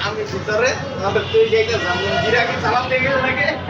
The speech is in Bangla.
আমি ভিতরে আমাদের তুই যাইতে সালাম দিয়ে গেলে না